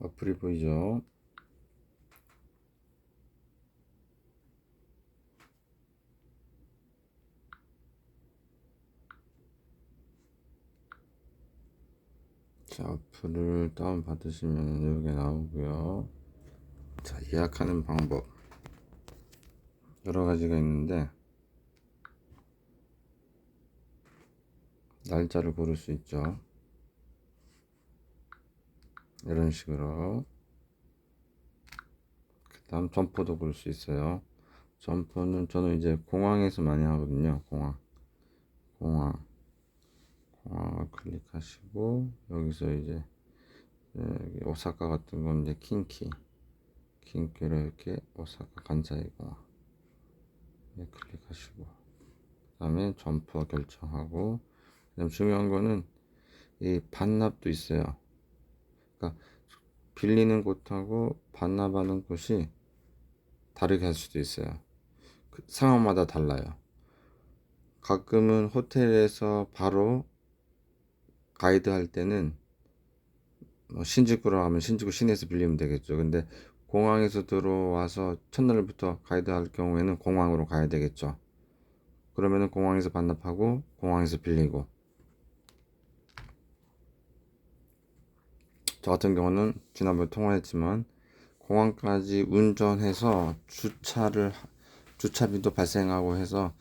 어플이 보이죠? 자, 어플을 다운 받으시면 여기 나오고요. 자, 예약하는 방법 여러 가지가 있는데 날짜를 고를 수 있죠. 이런 식으로. 그 다음 점포도 고를 수 있어요. 점포는 저는 이제 공항에서 많이 하거든요. 공항. 공항. 공항을 클릭하시고 여기서 이제 여기 오사카 같은 건 이제 킨키. 킨키로 이렇게 오사카 간사이 공항. 네, 클릭하시고. 그 다음에 점포 결정하고. 그다음 중요한 거는 이 반납도 있어요. 그러니까 빌리는 곳하고 반납하는 곳이 다르게 할 수도 있어요. 그 상황마다 달라요. 가끔은 호텔에서 바로 가이드 할 때는 뭐 신주쿠로 하면 신주쿠 시내에서 빌리면 되겠죠. 근데 공항에서 들어와서 첫날부터 가이드 할 경우에는 공항으로 가야 되겠죠. 그러면은 공항에서 반납하고 공항에서 빌리고 저 같은 경우는 지난번에 통화했지만 공항까지 운전해서 주차를 주차비도 발생하고 해서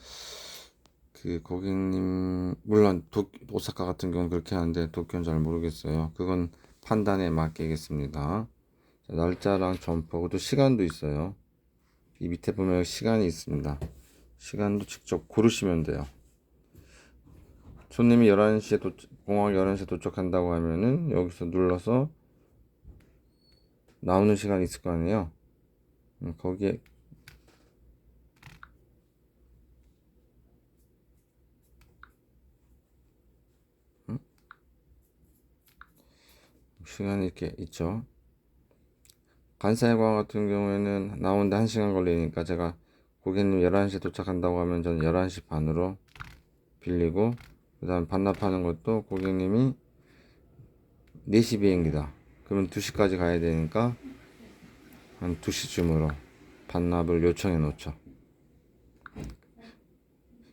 그 고객님 물론 도, 오사카 같은 경우는 그렇게 하는데 도쿄는 잘 모르겠어요. 그건 판단에 맡기겠습니다. 자, 날짜랑 점포 또 시간도 있어요. 이 밑에 보면 시간이 있습니다. 시간도 직접 고르시면 돼요. 손님이 11시에 도, 공항 11시에 도착한다고 하면은 여기서 눌러서 나오는 시간이 있을 거 아니에요. 음, 거기에 음? 시간이 이렇게 있죠. 간사이공항 같은 경우에는 나오는데 1시간 걸리니까 제가 고객님 11시에 도착한다고 하면 저는 11시 반으로 빌리고 그 다음 반납하는 것도 고객님이 4시 비행기다. 그러면 2시까지 가야 되니까 한 2시쯤으로 반납을 요청해 놓죠.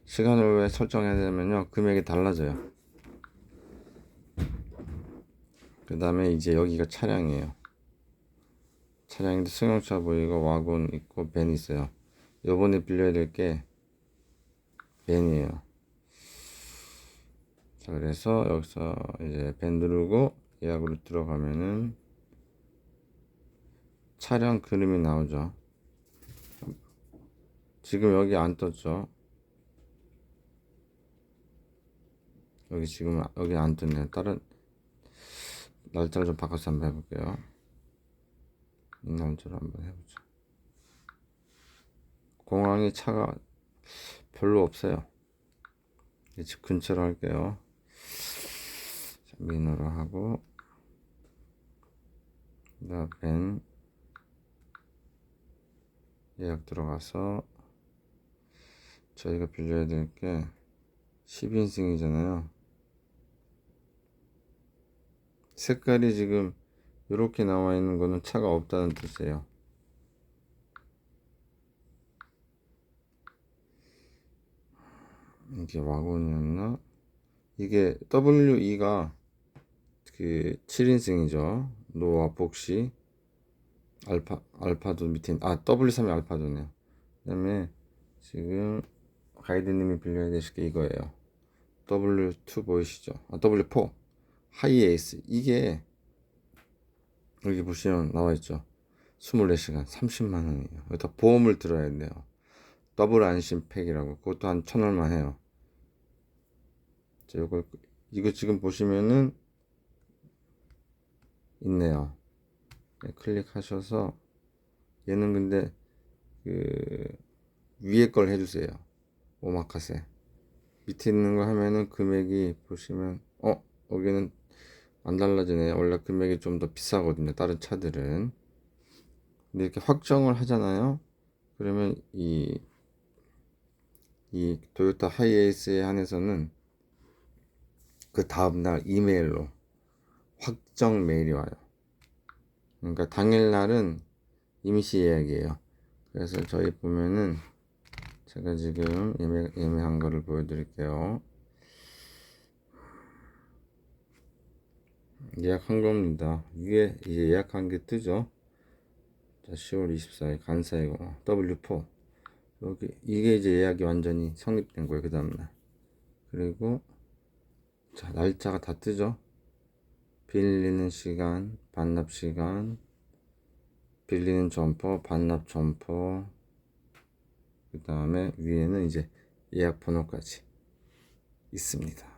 시간을 왜 설정해야 되냐면요. 금액이 달라져요. 그 다음에 이제 여기가 차량이에요. 차량인데 승용차 보이고 와곤 있고 밴 있어요. 요번에 빌려야 될게 밴이에요. 자, 그래서 여기서 이제 밴 누르고 예약으로 들어가면은 차량 그림이 나오죠. 지금 여기 안 떴죠. 여기 지금 여기 안 떴네요. 다른 날짜를 좀 바꿔서 한번 해볼게요. 이 날짜로 한번 해보죠. 공항에 차가 별로 없어요. 집 근처로 할게요. 자, 민으로 하고 그다음 예약 들어가서 저희가 빌려야 될 게 10인승이잖아요. 색깔이 지금 이렇게 나와 있는 거는 차가 없다는 뜻이에요. 이게 와곤이었나? 이게 WE가 그 7인승이죠. 노아 복시 알파 알파도 밑에 아 W3이 알파도네요. 그다음에 지금 가이드님이 빌려야 되실 게 이거예요. W2 보이시죠? 아 W4 하이 에이스 이게 여기 보시면 나와 있죠. 24시간 30만 원이에요. 여기다 보험을 들어야 돼요. 더블 안심 팩이라고 그것도 한 천 원만 해요. 자, 이거 이거 지금 보시면은 있네요. 네, 클릭하셔서 얘는 근데 그 위에 걸 해주세요. 오마카세 밑에 있는 거 하면은 금액이 보시면 어 여기는 안 달라지네요. 원래 금액이 좀 더 비싸거든요. 다른 차들은 근데 이렇게 확정을 하잖아요. 그러면 이 이 도요타 하이에이스에 한해서는 그 다음날 이메일로 확정 메일이 와요. 그러니까 당일날은 임시 예약이에요. 그래서 저희 보면은 제가 지금 예매, 예매한 거를 보여드릴게요. 예약한 겁니다. 위에 이제 예약한 게 뜨죠. 자, 10월 24일 간사이고 W4 여기 이게 이제 예약이 완전히 성립된 거예요. 그 다음날 그리고 자 날짜가 다 뜨죠. 빌리는 시간, 반납 시간, 빌리는 점포, 반납 점포, 그 다음에 위에는 이제 예약 번호까지 있습니다.